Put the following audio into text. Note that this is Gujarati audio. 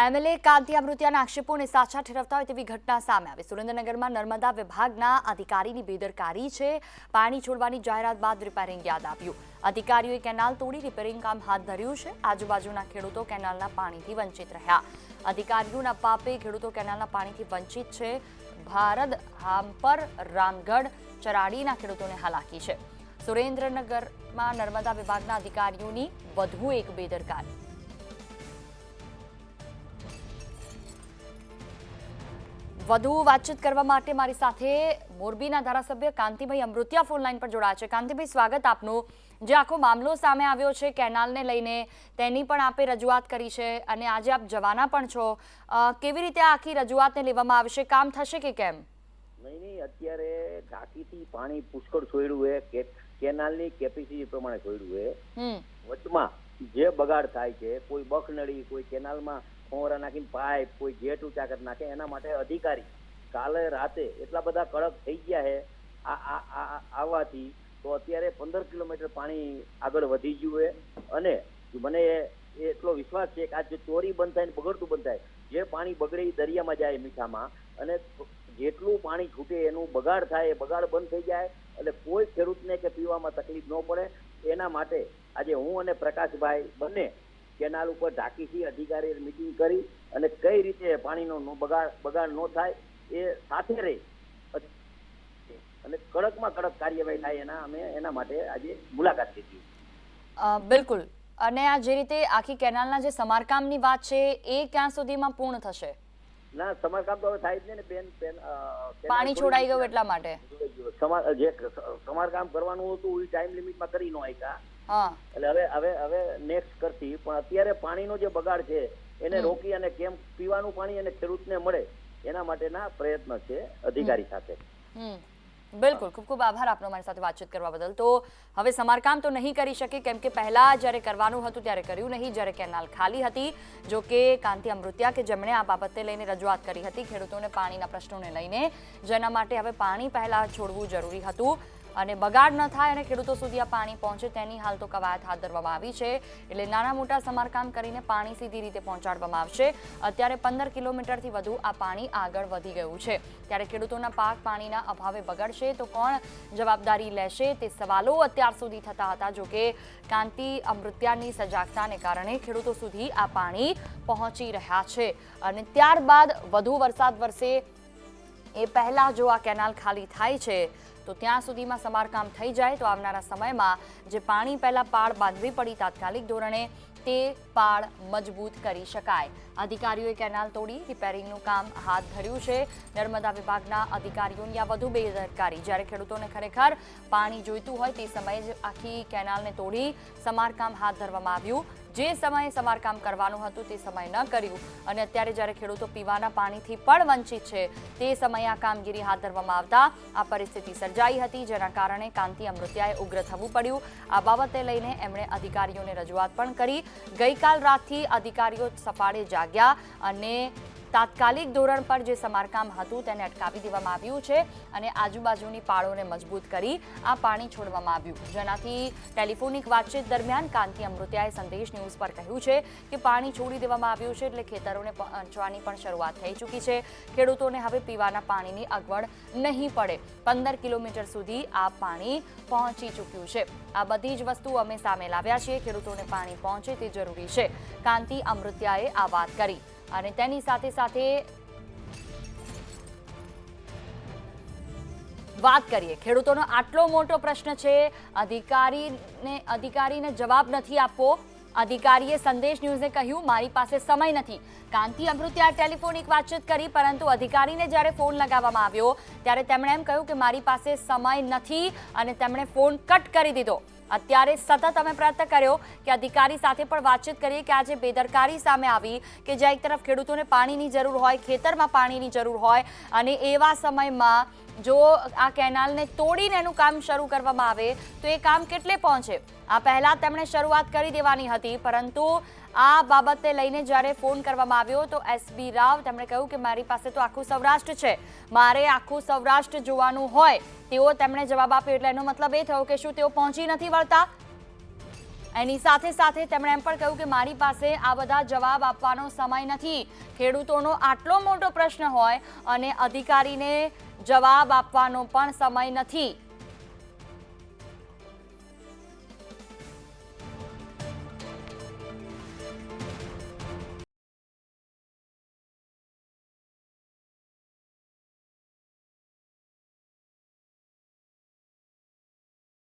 એમએલએ કાંતિ અમૃતિયાના આક્ષેપોને સાચા ઠેરવતા હોય તેવી ઘટના સામે આવી. સુરેન્દ્રનગરમાં નર્મદા વિભાગના અધિકારીની બેદરકારી છે. પાણી છોડવાની જાહેરાત બાદ રિપેરિંગ યાદ આવ્યું. અધિકારીઓએ કેનાલ તોડી રિપેરિંગ કામ હાથ ધર્યું છે. આજુબાજુના ખેડૂતો કેનાલના પાણીથી વંચિત રહ્યા. અધિકારીઓના પાપે ખેડૂતો કેનાલના પાણીથી વંચિત છે. ભારત હામ્પર રામગઢ ચરાડીના ખેડૂતોને હાલાકી છે. સુરેન્દ્રનગરમાં નર્મદા વિભાગના અધિકારીઓની વધુ એક બેદરકારી. વધુ વાતચીત કરવા માટે મારી સાથે મોરબીના ધારાસભ્ય કાંતિભાઈ અમૃતિયા ફોનલાઈન પર જોડાયા છે. કાંતિભાઈ સ્વાગત આપનું. જે આખો મામલો સામે આવ્યો છે કેનાલને લઈને તેની પણ આપે રજૂઆત કરી છે અને આજે આપ જવાના પણ છો. કેવી રીતે આ આખી રજૂઆતને લેવામાં આવશે? કામ થશે કે કેમ? નહીં નહીં અત્યારે ટાંકીથી પાણી પુષ્કળ છોડ્યું છે. કે કેનાલની કેપેસિટી પ્રમાણે છોડ્યું છે. હમ. વચમાં જે બગાડ થાય છે કોઈ બખનળી કોઈ કેનાલમાં ફોંવરા નાખીને પાઇપ, કોઈ ગેટ ઊંચા કરી નાખે, એના માટે અધિકારી કાલે રાતે એટલા બધા કડક થઈ ગયા છે, આ આવવાથી તો અત્યારે પંદર કિલોમીટર પાણી આગળ વધી ગયું છે. અને મને એટલો વિશ્વાસ છે કે આ જે ચોરી બંધ થાય ને બગડતું બંધ થાય, જે પાણી બગડે એ દરિયામાં જાય મીઠામાં, અને જેટલું પાણી છૂટે એનું બગાડ થાય, એ બગાડ બંધ થઈ જાય, એટલે કોઈ ખેડૂતને કે પીવામાં તકલીફ ન પડે. એના માટે આજે હું અને પ્રકાશભાઈ બંને કેનાલ ઉપર ઢાંકીથી અધિકારી મિટિંગ કરી અને કઈ રીતે પાણીનો બગાડ બગાડ ન થાય એ સાથે રહે. અને કડકમાં કડક કાર્યવાહી થાય એના અમે એના માટે આજે મુલાકાત લીધી. બિલકુલ. અને આ જે રીતે આખી કેનાલના જે સમારકામની વાત છે એ ક્યાં સુધીમાં પૂર્ણ થશે? ના સમારકામ તો હવે થાય જ ને બેન બેન પાણી છોડાઈ ગયું એટલા માટે? જે સમારકામ કરવાનું હતું એ ટાઈમ લિમિટમાં કરી નો આપ્યા. એટલે હવે હવે હવે નેક્સ્ટ કરતી પણ અત્યારે પાણીનો જે બગાડ છે એને રોકી અને કેમ પીવાનું પાણી અને ખેડૂતને મળે એના માટેના પ્રયત્ન છે અધિકારી સાથે. બિલકુલ. ખૂબ ખૂબ આભાર આપનો મારી સાથે વાતચીત કરવા બદલ. તો હવે સમારકામ તો નહીં કરી શકે કેમ કે પહેલા જ્યારે કરવાનું હતું ત્યારે કર્યું નહીં. જ્યારે કેનાલ ખાલી હતી જો કે કાંતિ અમૃત્યા કે જેમણે આ બાબતે લઈને રજૂઆત કરી હતી ખેડૂતોને પાણીના પ્રશ્નોને લઈને જેના માટે હવે પાણી પહેલા છોડવું જરૂરી હતું. અને બગાડ ન થાય અને ખેડૂતો સુધી આ પાણી પહોંચે તેની હાલ તો કવાયત હાથ ધરવામાં આવી છે. એટલે નાના મોટા સમારકામ કરીને પાણી સીધી રીતે પહોંચાડવામાં આવશે. અત્યારે પંદર કિલોમીટરથી વધુ આ પાણી આગળ વધી ગયું છે. ત્યારે ખેડૂતોના પાક પાણીના અભાવે બગડશે તો કોણ જવાબદારી લેશે તે સવાલો અત્યાર સુધી થતા હતા જોકે કાંતિ, અમૃત્યાની સજાગતાને કારણે ખેડૂતો સુધી આ પાણી પહોંચી રહ્યા છે. અને ત્યારબાદ વધુ વરસાદ વરસે એ પહેલાં જો આ કેનાલ ખાલી થાય છે તો ત્યાં સુધીમાં સમારકામ થઈ જાય તો આવનારા સમયમાં જે પાણી પહેલા પાળ બાંધવી પડી તાત્કાલિક ધોરણે તે પાળ મજબૂત કરી શકાય. અધિકારીઓએ કેનાલ તોડી રિપેરિંગનું કામ હાથ ધર્યું છે. નર્મદા વિભાગના અધિકારીઓની આ વધુ બેદરકારી. જ્યારે ખેડૂતોને ખરેખર પાણી જોઈતું હોય તે સમયે જ આખી કેનાલને તોડી સમારકામ હાથ ધરવામાં આવ્યું. જે સમયે સમારકામ કરવાનું હતું તે સમયે ન કર્યું. અને અત્યારે જ્યારે ખેડૂતો પીવાના પાણીથી પણ વંચિત છે, તે સમયે આ કામગીરી હાથ ધરવામાં આવતા આ પરિસ્થિતિ સર્જાઈ હતી, જેના કારણે કાંતિ અમૃત્યાએ ઉગ્ર થવું પડ્યું. આ બાબતે લઈને એમણે અધિકારીઓને રજૂઆત પણ કરી. ગઈકાલ રાતથી અધિકારીઓ સફાળે જાગ્યા અને તાત્કાલિક ધોરણ પર જે સમારકામ હતું તેને અટકાવી દેવામાં આવ્યું છે અને આજુબાજુની પાળોને મજબૂત કરી આ પાણી છોડવામાં આવ્યું. જેનાથી ટેલિફોનિક વાતચીત દરમિયાન કાંતિ અમૃત્યાએ સંદેશ ન્યૂઝ પર કહ્યું છે કે પાણી છોડી દેવામાં આવ્યું છે એટલે ખેતરોને પહોંચવાની પણ શરૂઆત થઈ ચૂકી છે. ખેડૂતોને હવે પીવાના પાણીની અગવડ નહીં પડે. પંદર કિલોમીટર સુધી આ પાણી પહોંચી ચૂક્યું છે. આ બધી જ વસ્તુ અમે સામે લાવ્યા છીએ. ખેડૂતોને પાણી પહોંચે તે જરૂરી છે. કાંતિ અમૃત્યાએ આ વાત કરી. અને તેની સાથે સાથે વાત કરીએ. ખેડૂતોનો આટલો મોટો પ્રશ્ન છે, અધિકારીને અધિકારીને જવાબ નથી આપવો. અધિકારીએ સંદેશ ન્યૂઝને કહ્યું, મારી પાસે સમય નથી. કાંતિ અમૃત્યાએ ટેલિફોનિક વાતચીત કરી, પરંતુ અધિકારીને જ્યારે ફોન લગાવવામાં આવ્યો, ત્યારે તેમણે એમ કહ્યું કે મારી પાસે સમય નથી અને તેમણે ફોન કટ કરી દીધો. અત્યારે સતત અમે પ્રયત્ન કર્યો કે અધિકારી સાથે પણ વાતચીત કરીએ કે આજે બેદરકારી સામે આવી કે જ્યાં એક તરફ ખેડૂતોને પાણીની જરૂર હોય, ખેતરમાં પાણીની જરૂર હોય અને એવા સમયમાં જો આ કેનાલને તોડીને એનું કામ શરૂ કરવામાં આવે તો એ કામ કેટલે પહોંચે? આ પહેલાં તેમણે શરૂઆત કરી દેવાની હતી, પરંતુ આ બાબતે લઈને જ્યારે ફોન કરવામાં આવ્યો તો એસબી રાવ તેમણે કહ્યું કે મારી પાસે તો આખું સૌરાષ્ટ્ર છે. મારે આખું સૌરાષ્ટ્ર જોવાનું હોય. તેઓ તેમણે જવાબ આપ્યો એટલે એનો મતલબ એ થયો કે શું તેઓ પહોંચી નથી વળતા? એની સાથે સાથે તેમણે એમ પણ કહ્યું કે મારી પાસે આ બધા જવાબ આપવાનો સમય નથી. ખેડૂતોનો આટલો મોટો પ્રશ્ન હોય અને અધિકારીને જવાબ આપવાનો પણ સમય નથી.